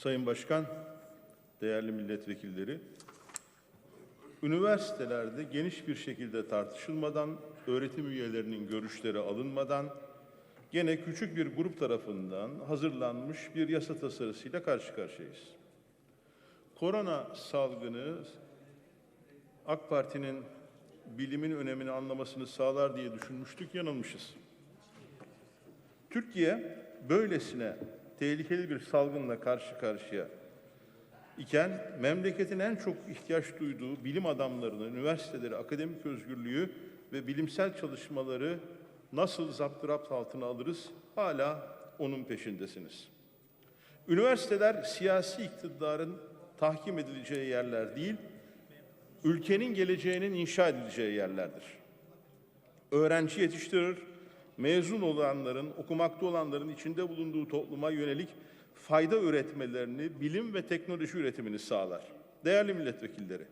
Sayın Başkan, değerli milletvekilleri, üniversitelerde geniş bir şekilde tartışılmadan, öğretim üyelerinin görüşleri alınmadan, gene küçük bir grup tarafından hazırlanmış bir yasa tasarısıyla karşı karşıyayız. Korona salgını AK Parti'nin bilimin önemini anlamasını sağlar diye düşünmüştük, yanılmışız. Türkiye böylesine tehlikeli bir salgınla karşı karşıya iken memleketin en çok ihtiyaç duyduğu bilim adamlarının, üniversiteleri, akademik özgürlüğü ve bilimsel çalışmaları nasıl zapturapt altına alırız hala onun peşindesiniz. Üniversiteler siyasi iktidarın tahkim edileceği yerler değil, ülkenin geleceğinin inşa edileceği yerlerdir. Öğrenci yetiştirir, mezun olanların, okumakta olanların içinde bulunduğu topluma yönelik fayda üretmelerini, bilim ve teknoloji üretimini sağlar. Değerli milletvekilleri,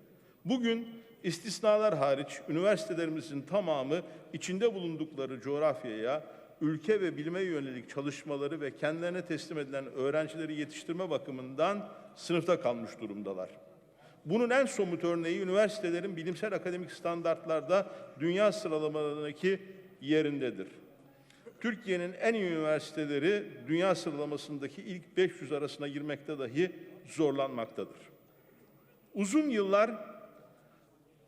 bugün istisnalar hariç üniversitelerimizin tamamı içinde bulundukları coğrafyaya, ülke ve bilime yönelik çalışmaları ve kendilerine teslim edilen öğrencileri yetiştirme bakımından sınıfta kalmış durumdalar. Bunun en somut örneği üniversitelerin bilimsel akademik standartlarda dünya sıralamalarındaki yerindedir. Türkiye'nin en iyi üniversiteleri dünya sıralamasındaki ilk 500 arasına girmekte dahi zorlanmaktadır. Uzun yıllar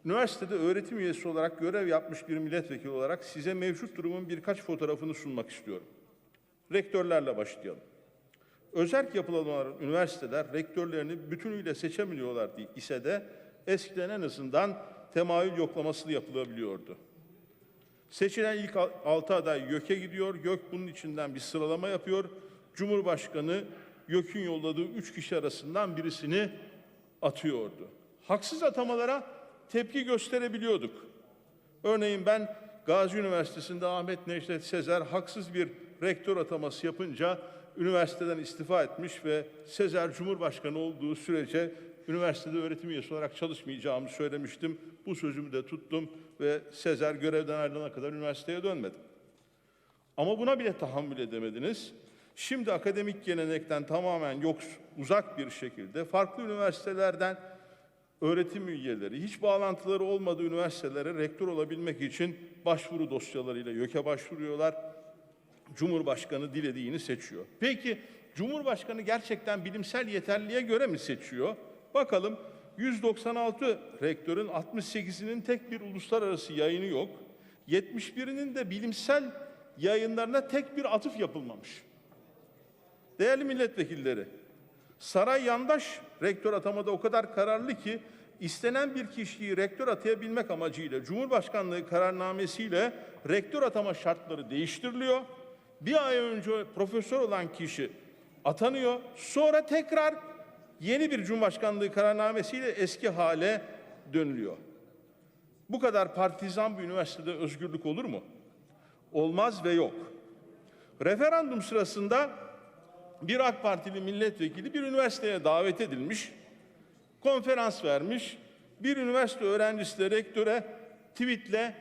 üniversitede öğretim üyesi olarak görev yapmış bir milletvekili olarak size mevcut durumun birkaç fotoğrafını sunmak istiyorum. Rektörlerle başlayalım. Özerk yapılan üniversiteler rektörlerini bütünüyle seçemiyorlar ise de eskiden en azından temayül yoklaması yapılabiliyordu. Seçilen ilk altı aday YÖK'e gidiyor. YÖK bunun içinden bir sıralama yapıyor. Cumhurbaşkanı YÖK'ün yolladığı üç kişi arasından birisini atıyordu. Haksız atamalara tepki gösterebiliyorduk. Örneğin ben Gazi Üniversitesi'nde Ahmet Necdet Sezer haksız bir rektör ataması yapınca üniversiteden istifa etmiş ve Sezer Cumhurbaşkanı olduğu sürece üniversitede öğretim üyesi olarak çalışmayacağımı söylemiştim. Bu sözümü de tuttum ve Sezer görevden ayrılana kadar üniversiteye dönmedi. Ama buna bile tahammül edemediniz. Şimdi akademik gelenekten tamamen yok, uzak bir şekilde farklı üniversitelerden öğretim üyeleri, hiç bağlantıları olmadığı üniversitelere rektör olabilmek için başvuru dosyalarıyla YÖK'e başvuruyorlar. Cumhurbaşkanı dilediğini seçiyor. Peki Cumhurbaşkanı gerçekten bilimsel yeterliğe göre mi seçiyor? Bakalım 196 rektörün 68'inin tek bir uluslararası yayını yok. 71'inin de bilimsel yayınlarına tek bir atıf yapılmamış. Değerli milletvekilleri, saray yandaş rektör atamada o kadar kararlı ki istenen bir kişiyi rektör atayabilmek amacıyla Cumhurbaşkanlığı kararnamesiyle rektör atama şartları değiştiriliyor. Bir ay önce profesör olan kişi atanıyor. Sonra tekrar yeni bir Cumhurbaşkanlığı kararnamesiyle eski hale dönülüyor. Bu kadar partizan bir üniversitede özgürlük olur mu? Olmaz ve yok. Referandum sırasında bir AK Partili milletvekili bir üniversiteye davet edilmiş, konferans vermiş. Bir üniversite öğrencisi de rektöre tweetle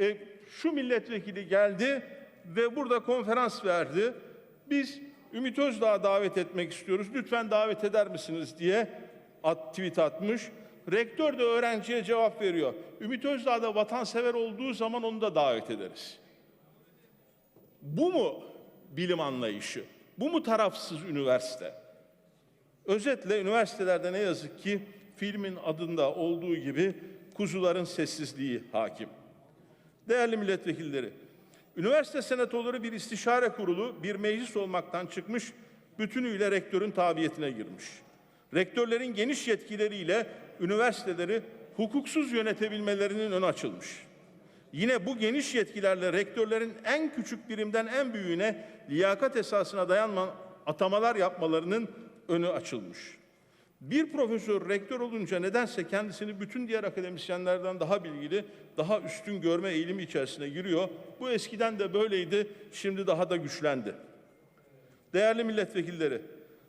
e, şu milletvekili geldi ve burada konferans verdi. Biz Ümit Özdağ'ı davet etmek istiyoruz. Lütfen davet eder misiniz diye at, tweet atmış. Rektör de öğrenciye cevap veriyor. Ümit Özdağ da vatansever olduğu zaman onu da davet ederiz. Bu mu bilim anlayışı? Bu mu tarafsız üniversite? Özetle üniversitelerde ne yazık ki filmin adında olduğu gibi kuzuların sessizliği hakim. Değerli milletvekilleri, üniversite senatoları bir istişare kurulu, bir meclis olmaktan çıkmış, bütünüyle rektörün tabiyetine girmiş. Rektörlerin geniş yetkileriyle üniversiteleri hukuksuz yönetebilmelerinin önü açılmış. Yine bu geniş yetkilerle rektörlerin en küçük birimden en büyüğüne liyakat esasına dayanma atamalar yapmalarının önü açılmış. Bir profesör rektör olunca nedense kendisini bütün diğer akademisyenlerden daha bilgili, daha üstün görme eğilimi içerisine giriyor. Bu eskiden de böyleydi, şimdi daha da güçlendi. Değerli milletvekilleri,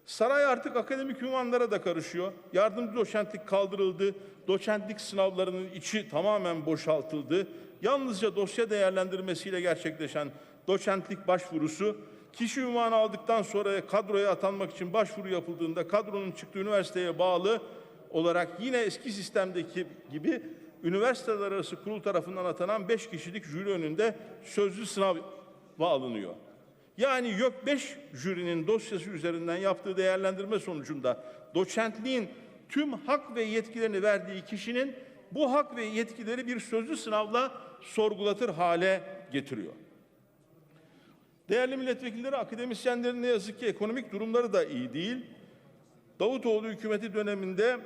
saray artık akademik ünvanlara da karışıyor. Yardımcı doçentlik kaldırıldı, doçentlik sınavlarının içi tamamen boşaltıldı. Yalnızca dosya değerlendirmesiyle gerçekleşen doçentlik başvurusu Kişi ünvanı aldıktan sonra kadroya atanmak için başvuru yapıldığında kadronun çıktığı üniversiteye bağlı olarak yine eski sistemdeki gibi üniversiteler arası kurul tarafından atanan 5 kişilik jüri önünde sözlü sınava alınıyor. Yani YÖK 5 jürinin dosyası üzerinden yaptığı değerlendirme sonucunda doçentliğin tüm hak ve yetkilerini verdiği kişinin bu hak ve yetkileri bir sözlü sınavla sorgulatır hale getiriyor. Değerli milletvekilleri, akademisyenlerin ne yazık ki ekonomik durumları da iyi değil. Davutoğlu hükümeti döneminde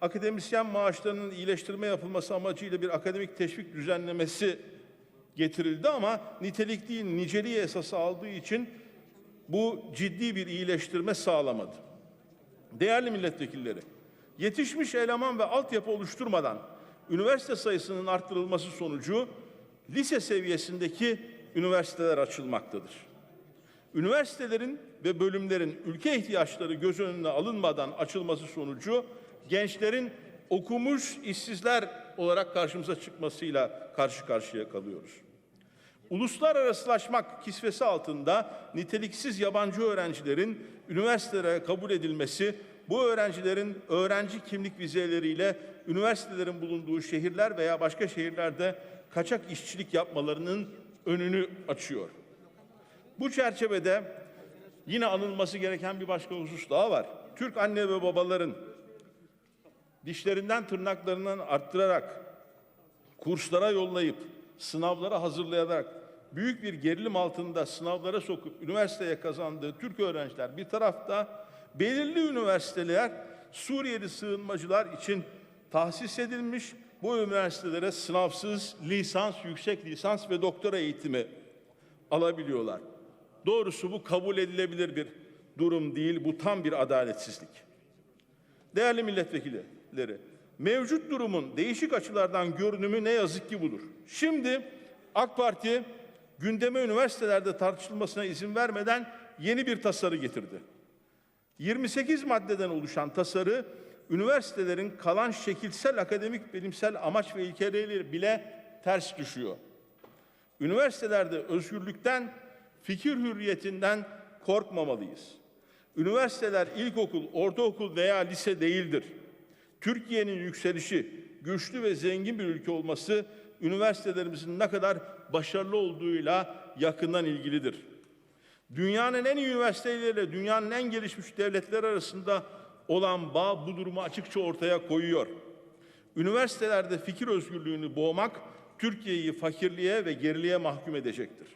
akademisyen maaşlarının iyileştirme yapılması amacıyla bir akademik teşvik düzenlemesi getirildi ama nitelik değil niceliği esası aldığı için bu ciddi bir iyileştirme sağlamadı. Değerli milletvekilleri, yetişmiş eleman ve altyapı oluşturmadan üniversite sayısının arttırılması sonucu lise seviyesindeki üniversiteler açılmaktadır. Üniversitelerin ve bölümlerin ülke ihtiyaçları göz önüne alınmadan açılması sonucu gençlerin okumuş işsizler olarak karşımıza çıkmasıyla karşı karşıya kalıyoruz. Uluslararasılaşmak kisvesi altında niteliksiz yabancı öğrencilerin üniversitelere kabul edilmesi, bu öğrencilerin öğrenci kimlik vizeleriyle üniversitelerin bulunduğu şehirler veya başka şehirlerde kaçak işçilik yapmalarının önünü açıyor. Bu çerçevede yine anılması gereken bir başka husus daha var. Türk anne ve babaların dişlerinden tırnaklarından arttırarak kurslara yollayıp sınavlara hazırlayarak büyük bir gerilim altında sınavlara sokup üniversiteye kazandığı Türk öğrenciler bir tarafta belirli üniversiteler Suriyeli sığınmacılar için tahsis edilmiş bu üniversitelere sınavsız lisans, yüksek lisans ve doktora eğitimi alabiliyorlar. Doğrusu bu kabul edilebilir bir durum değil, bu tam bir adaletsizlik. Değerli milletvekilleri, mevcut durumun değişik açılardan görünümü ne yazık ki budur. Şimdi AK Parti gündeme üniversitelerde tartışılmasına izin vermeden yeni bir tasarı getirdi. 28 maddeden oluşan tasarı üniversitelerin kalan şekilsel akademik bilimsel amaç ve ilkeleri bile ters düşüyor. Üniversitelerde özgürlükten, fikir hürriyetinden korkmamalıyız. Üniversiteler ilkokul, ortaokul veya lise değildir. Türkiye'nin yükselişi, güçlü ve zengin bir ülke olması üniversitelerimizin ne kadar başarılı olduğuyla yakından ilgilidir. Dünyanın en iyi üniversiteleriyle dünyanın en gelişmiş devletleri arasında olan bağ bu durumu açıkça ortaya koyuyor. Üniversitelerde fikir özgürlüğünü boğmak Türkiye'yi fakirliğe ve geriliğe mahkum edecektir.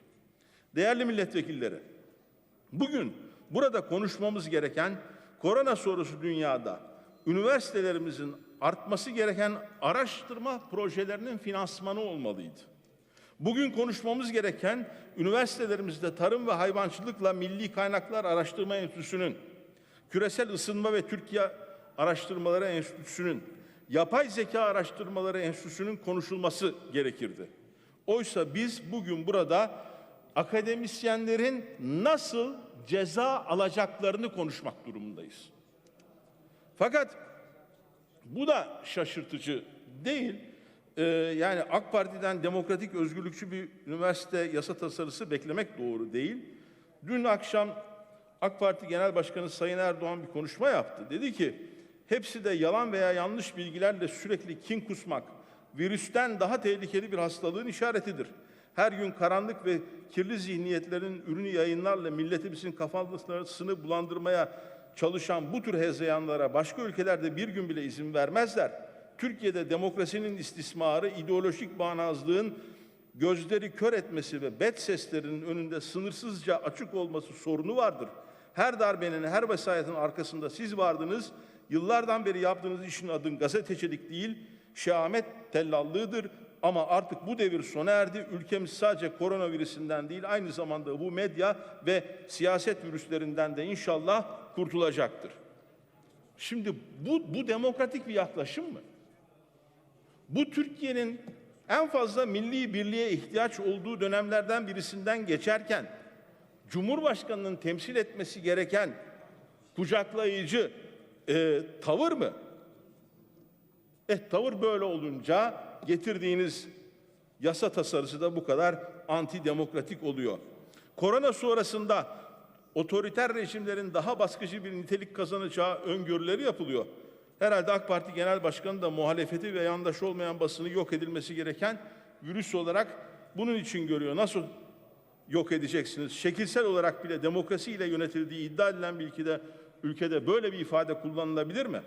Değerli milletvekilleri, bugün burada konuşmamız gereken korona sonrası dünyada üniversitelerimizin artması gereken araştırma projelerinin finansmanı olmalıydı. Bugün konuşmamız gereken üniversitelerimizde tarım ve hayvancılıkla Milli Kaynaklar Araştırma Enstitüsü'nün, Küresel Isınma ve Türkiye Araştırmaları Enstitüsü'nün, Yapay Zeka Araştırmaları Enstitüsü'nün konuşulması gerekirdi. Oysa biz bugün burada akademisyenlerin nasıl ceza alacaklarını konuşmak durumundayız. Fakat bu da şaşırtıcı değil. Ee, yani AK Parti'den demokratik özgürlükçü bir üniversite yasa tasarısı beklemek doğru değil. Dün akşam AK Parti Genel Başkanı Sayın Erdoğan bir konuşma yaptı. Dedi ki hepsi de yalan veya yanlış bilgilerle sürekli kin kusmak, virüsten daha tehlikeli bir hastalığın işaretidir. Her gün karanlık ve kirli zihniyetlerin ürünü yayınlarla milletimizin kafasını bulandırmaya çalışan bu tür hezeyanlara başka ülkelerde bir gün bile izin vermezler. Türkiye'de demokrasinin istismarı, ideolojik bağnazlığın gözleri kör etmesi ve bet seslerinin önünde sınırsızca açık olması sorunu vardır. Her darbenin, her vesayetin arkasında siz vardınız. Yıllardan beri yaptığınız işin adın gazetecilik değil, şehamet tellallığıdır. Ama artık bu devir sona erdi. Ülkemiz sadece koronavirüsünden değil, aynı zamanda bu medya ve siyaset virüslerinden de inşallah kurtulacaktır. Şimdi bu, bu demokratik bir yaklaşım mı? Bu Türkiye'nin en fazla milli birliğe ihtiyaç olduğu dönemlerden birisinden geçerken Cumhurbaşkanının temsil etmesi gereken kucaklayıcı e, tavır mı? Eh tavır böyle olunca getirdiğiniz yasa tasarısı da bu kadar antidemokratik oluyor. Korona sonrasında otoriter rejimlerin daha baskıcı bir nitelik kazanacağı öngörüleri yapılıyor. Herhalde AK Parti Genel Başkanı da muhalefeti ve yandaş olmayan basını yok edilmesi gereken virüs olarak bunun için görüyor. Nasıl yok edeceksiniz? Şekilsel olarak bile demokrasiyle yönetildiği iddia edilen bir ülkede, ülkede böyle bir ifade kullanılabilir mi?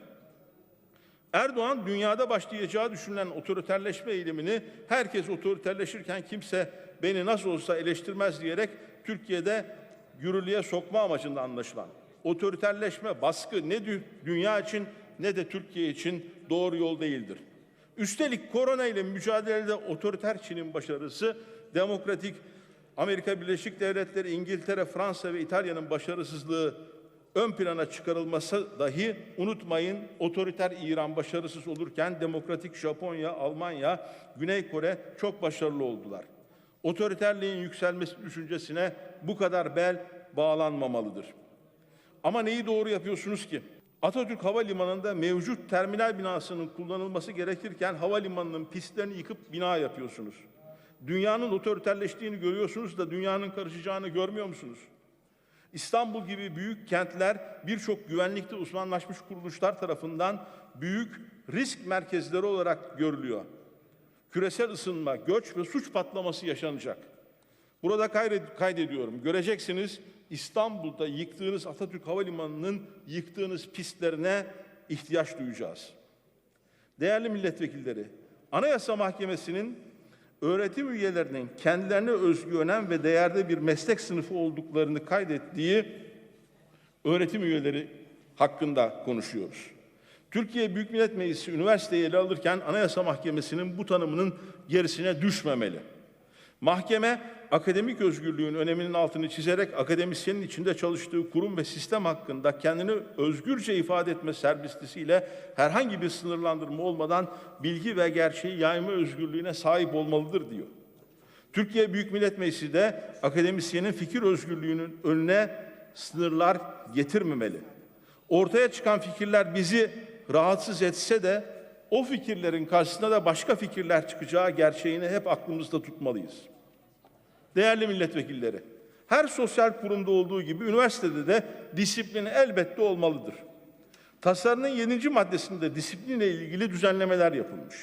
Erdoğan dünyada başlayacağı düşünülen otoriterleşme eğilimini herkes otoriterleşirken kimse beni nasıl olsa eleştirmez diyerek Türkiye'de yürürlüğe sokma amacında anlaşılan otoriterleşme baskı ne dü- dünya için ne de Türkiye için doğru yol değildir. Üstelik korona ile mücadelede otoriter Çin'in başarısı demokratik Amerika Birleşik Devletleri, İngiltere, Fransa ve İtalya'nın başarısızlığı ön plana çıkarılması dahi unutmayın otoriter İran başarısız olurken demokratik Japonya, Almanya, Güney Kore çok başarılı oldular. Otoriterliğin yükselmesi düşüncesine bu kadar bel bağlanmamalıdır. Ama neyi doğru yapıyorsunuz ki? Atatürk Havalimanı'nda mevcut terminal binasının kullanılması gerekirken havalimanının pistlerini yıkıp bina yapıyorsunuz. Dünyanın otoriterleştiğini görüyorsunuz da dünyanın karışacağını görmüyor musunuz? İstanbul gibi büyük kentler birçok güvenlikte uzmanlaşmış kuruluşlar tarafından büyük risk merkezleri olarak görülüyor. Küresel ısınma, göç ve suç patlaması yaşanacak. Burada kaydediyorum. Göreceksiniz İstanbul'da yıktığınız Atatürk Havalimanı'nın yıktığınız pistlerine ihtiyaç duyacağız. Değerli milletvekilleri, Anayasa Mahkemesi'nin öğretim üyelerinin kendilerine özgü önem ve değerde bir meslek sınıfı olduklarını kaydettiği öğretim üyeleri hakkında konuşuyoruz. Türkiye Büyük Millet Meclisi üniversiteyi ele alırken Anayasa Mahkemesi'nin bu tanımının gerisine düşmemeli. Mahkeme akademik özgürlüğün öneminin altını çizerek akademisyenin içinde çalıştığı kurum ve sistem hakkında kendini özgürce ifade etme serbestisiyle herhangi bir sınırlandırma olmadan bilgi ve gerçeği yayma özgürlüğüne sahip olmalıdır diyor. Türkiye Büyük Millet Meclisi de akademisyenin fikir özgürlüğünün önüne sınırlar getirmemeli. Ortaya çıkan fikirler bizi rahatsız etse de o fikirlerin karşısında da başka fikirler çıkacağı gerçeğini hep aklımızda tutmalıyız. Değerli milletvekilleri, her sosyal kurumda olduğu gibi üniversitede de disiplin elbette olmalıdır. Tasarının 7. maddesinde disiplinle ilgili düzenlemeler yapılmış.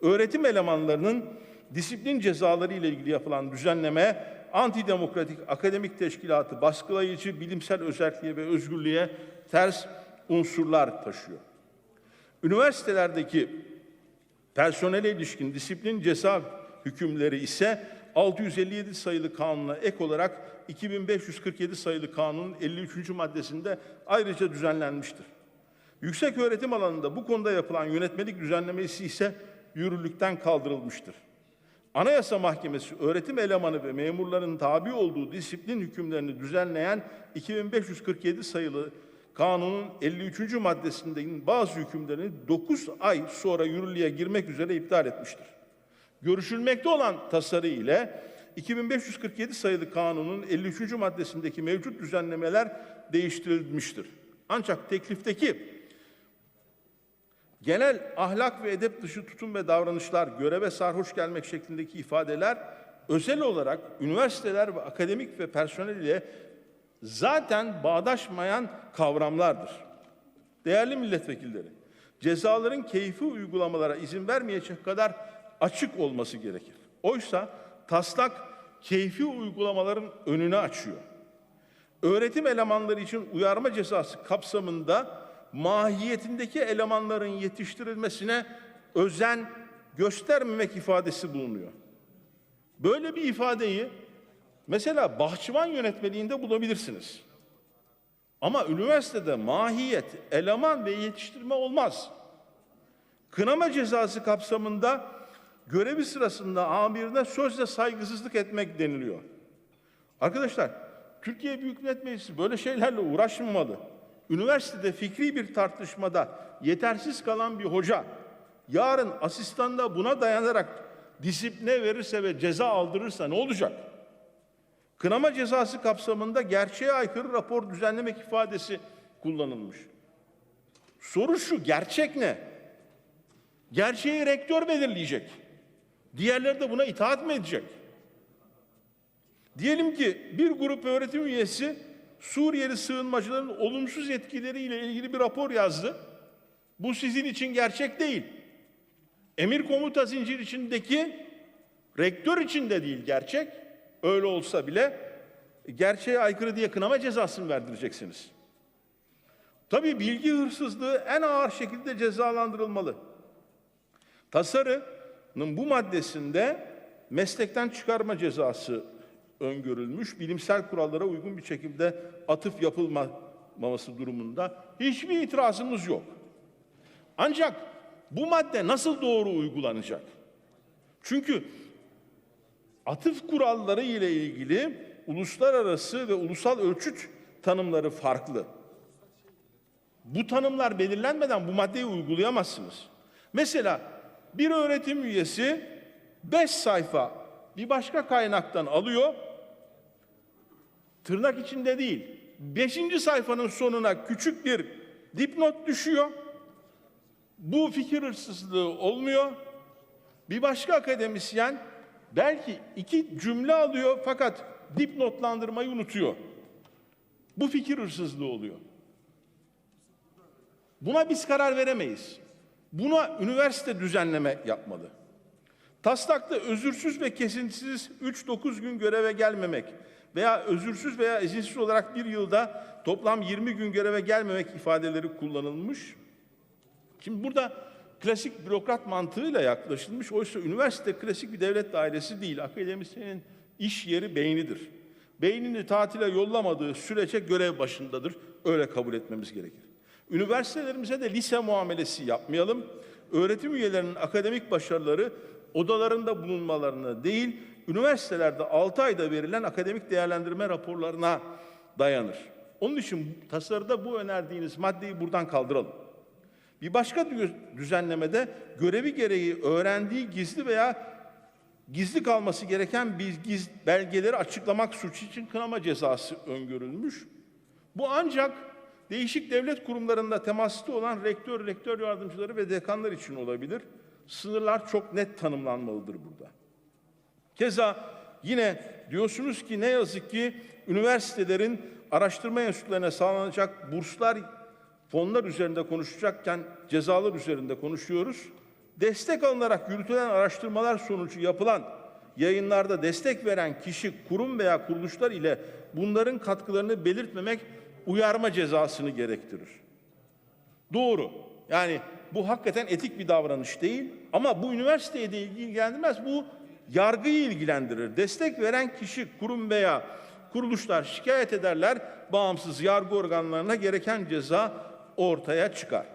Öğretim elemanlarının disiplin cezaları ile ilgili yapılan düzenleme antidemokratik akademik teşkilatı baskılayıcı bilimsel özelliğe ve özgürlüğe ters unsurlar taşıyor. Üniversitelerdeki personele ilişkin disiplin ceza hükümleri ise 657 sayılı kanuna ek olarak 2547 sayılı kanunun 53. maddesinde ayrıca düzenlenmiştir. Yüksek öğretim alanında bu konuda yapılan yönetmelik düzenlemesi ise yürürlükten kaldırılmıştır. Anayasa Mahkemesi öğretim elemanı ve memurların tabi olduğu disiplin hükümlerini düzenleyen 2547 sayılı kanunun 53. maddesindeki bazı hükümlerini 9 ay sonra yürürlüğe girmek üzere iptal etmiştir. Görüşülmekte olan tasarı ile 2547 sayılı kanunun 53. maddesindeki mevcut düzenlemeler değiştirilmiştir. Ancak teklifteki genel ahlak ve edep dışı tutum ve davranışlar, göreve sarhoş gelmek şeklindeki ifadeler özel olarak üniversiteler ve akademik ve personel ile zaten bağdaşmayan kavramlardır. Değerli milletvekilleri, cezaların keyfi uygulamalara izin vermeyecek kadar açık olması gerekir. Oysa taslak keyfi uygulamaların önünü açıyor. Öğretim elemanları için uyarma cezası kapsamında mahiyetindeki elemanların yetiştirilmesine özen göstermemek ifadesi bulunuyor. Böyle bir ifadeyi mesela bahçıvan yönetmeliğinde bulabilirsiniz. Ama üniversitede mahiyet, eleman ve yetiştirme olmaz. Kınama cezası kapsamında görevi sırasında amirine sözle saygısızlık etmek deniliyor. Arkadaşlar, Türkiye Büyük Millet Meclisi böyle şeylerle uğraşmamalı. Üniversitede fikri bir tartışmada yetersiz kalan bir hoca yarın asistanda buna dayanarak disipline verirse ve ceza aldırırsa ne olacak? Kınama cezası kapsamında gerçeğe aykırı rapor düzenlemek ifadesi kullanılmış. Soru şu, gerçek ne? Gerçeği rektör belirleyecek. Diğerleri de buna itaat mı edecek? Diyelim ki bir grup öğretim üyesi Suriyeli sığınmacıların olumsuz etkileriyle ilgili bir rapor yazdı. Bu sizin için gerçek değil. Emir komuta zincir içindeki rektör için de değil gerçek. Öyle olsa bile gerçeğe aykırı diye kınama cezasını verdireceksiniz. Tabii bilgi hırsızlığı en ağır şekilde cezalandırılmalı. Tasarının bu maddesinde meslekten çıkarma cezası öngörülmüş. Bilimsel kurallara uygun bir şekilde atıf yapılmaması durumunda hiçbir itirazımız yok. Ancak bu madde nasıl doğru uygulanacak? Çünkü atıf kuralları ile ilgili uluslararası ve ulusal ölçüt tanımları farklı. Bu tanımlar belirlenmeden bu maddeyi uygulayamazsınız. Mesela bir öğretim üyesi 5 sayfa bir başka kaynaktan alıyor. Tırnak içinde değil. 5. sayfanın sonuna küçük bir dipnot düşüyor. Bu fikir hırsızlığı olmuyor. Bir başka akademisyen belki iki cümle alıyor fakat dipnotlandırmayı unutuyor. Bu fikir hırsızlığı oluyor. Buna biz karar veremeyiz. Buna üniversite düzenleme yapmalı. Taslakta özürsüz ve kesintisiz 3-9 gün göreve gelmemek veya özürsüz veya izinsiz olarak bir yılda toplam 20 gün göreve gelmemek ifadeleri kullanılmış. Şimdi burada klasik bürokrat mantığıyla yaklaşılmış. Oysa üniversite klasik bir devlet dairesi değil. Akademisyenin iş yeri beynidir. Beynini tatile yollamadığı sürece görev başındadır. Öyle kabul etmemiz gerekir. Üniversitelerimize de lise muamelesi yapmayalım. Öğretim üyelerinin akademik başarıları odalarında bulunmalarına değil, üniversitelerde 6 ayda verilen akademik değerlendirme raporlarına dayanır. Onun için tasarıda bu önerdiğiniz maddeyi buradan kaldıralım. Bir başka düzenlemede görevi gereği öğrendiği gizli veya gizli kalması gereken bir giz, belgeleri açıklamak suçu için kınama cezası öngörülmüş. Bu ancak değişik devlet kurumlarında temaslı olan rektör, rektör yardımcıları ve dekanlar için olabilir. Sınırlar çok net tanımlanmalıdır burada. Keza yine diyorsunuz ki ne yazık ki üniversitelerin araştırma enstitülerine sağlanacak burslar fonlar üzerinde konuşacakken cezalar üzerinde konuşuyoruz. Destek alınarak yürütülen araştırmalar sonucu yapılan yayınlarda destek veren kişi, kurum veya kuruluşlar ile bunların katkılarını belirtmemek uyarma cezasını gerektirir. Doğru. Yani bu hakikaten etik bir davranış değil ama bu üniversiteye de ilgilendirmez. Bu yargıyı ilgilendirir. Destek veren kişi, kurum veya kuruluşlar şikayet ederler. Bağımsız yargı organlarına gereken ceza ortaya çıkar.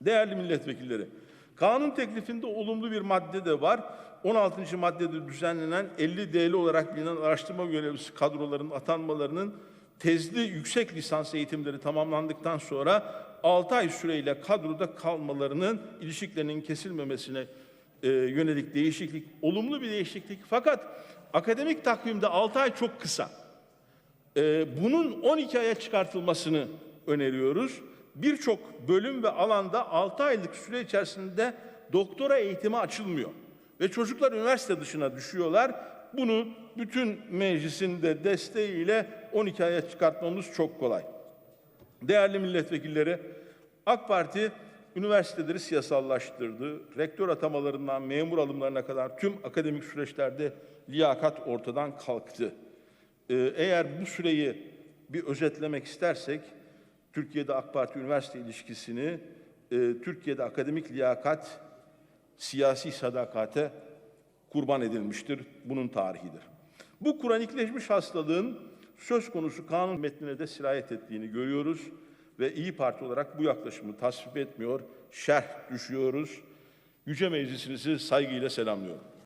Değerli milletvekilleri, kanun teklifinde olumlu bir madde de var. 16. maddede düzenlenen 50 değerli olarak bilinen araştırma görevlisi kadroların atanmalarının tezli yüksek lisans eğitimleri tamamlandıktan sonra 6 ay süreyle kadroda kalmalarının ilişkilerinin kesilmemesine e, yönelik değişiklik, olumlu bir değişiklik. Fakat akademik takvimde 6 ay çok kısa. E, bunun 12 aya çıkartılmasını öneriyoruz. Birçok bölüm ve alanda 6 aylık süre içerisinde doktora eğitimi açılmıyor. Ve çocuklar üniversite dışına düşüyorlar. Bunu bütün meclisin de desteğiyle 12 aya çıkartmamız çok kolay. Değerli milletvekilleri, AK Parti üniversiteleri siyasallaştırdı. Rektör atamalarından memur alımlarına kadar tüm akademik süreçlerde liyakat ortadan kalktı. Ee, eğer bu süreyi bir özetlemek istersek, Türkiye'de AK Parti üniversite ilişkisini, e, Türkiye'de akademik liyakat siyasi sadakate kurban edilmiştir. Bunun tarihidir. Bu kronikleşmiş hastalığın söz konusu kanun metnine de sirayet ettiğini görüyoruz ve İyi Parti olarak bu yaklaşımı tasvip etmiyor, şerh düşüyoruz. Yüce Meclisinizi saygıyla selamlıyorum.